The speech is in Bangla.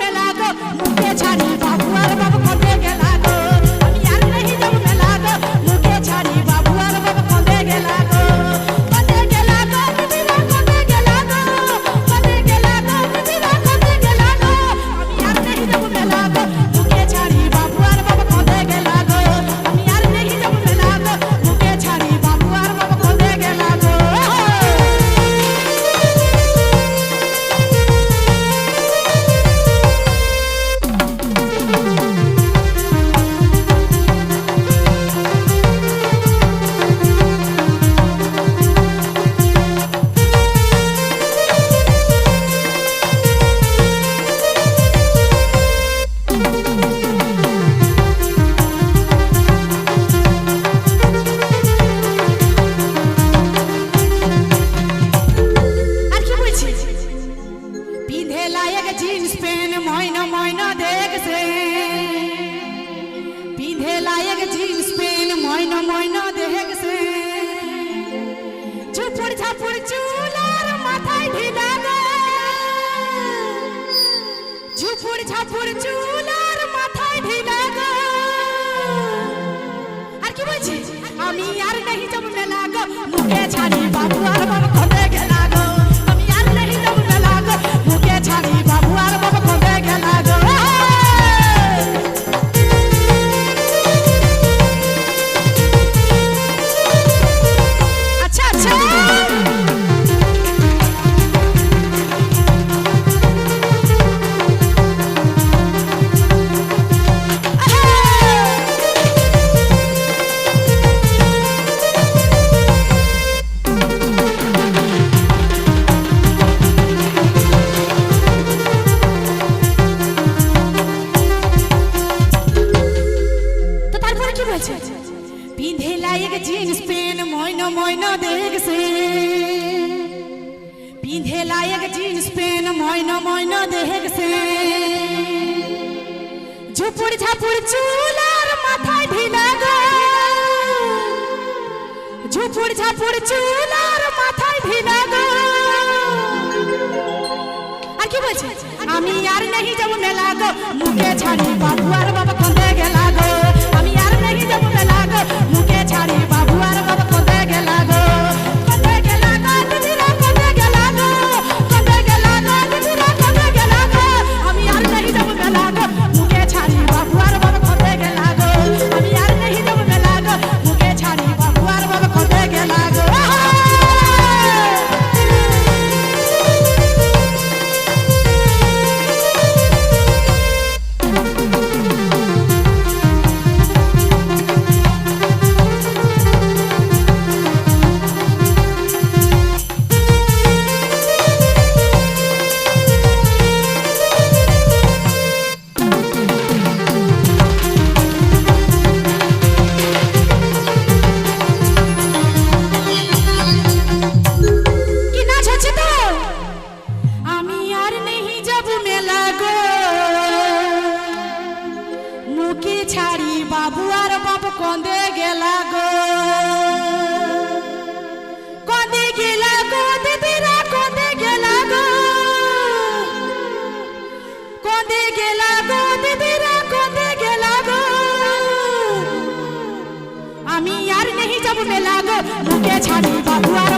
নেই লাগো মুখে ছাড়ি বাবু আর বাবু কবে গেলা। ময়না ময়না দেখছে ঝুপুর চুলার মাথায় ঢিলা ঝুপুর ঝাপুর চুলার মাথায় ঢিলা আর কি বলছি? আমি আর नहीं যাব মেলা গো। মুখে ছাড়ি বাবু আর বাবা পিঁধে লায়ক জিন্স প্যান্ট ময়না ময়না দেখছে পিঁধে লায়ক জিন্স প্যান্ট ময়না ময়না দেখছে ঝুপুর ঝাপুর চুলার মাথায় ঢিলা গো। ঝুপুর ঝাপুর চুলার মাথায় ঢিলা গো। আর কি বলছে? আমি আর नहीं যাব মেলা গো। মুখে ছাড়ি বাবু কন্দে গেলা গো। কন্দে গেলা গো, দিদিরা, কন্দে গেলা গো। কন্দে গেলা গো, দিদিরা, কন্দে গেলা গো। আমি আর नहीं যাব মেলা গো, মুখে ছাড়ি বাবু আর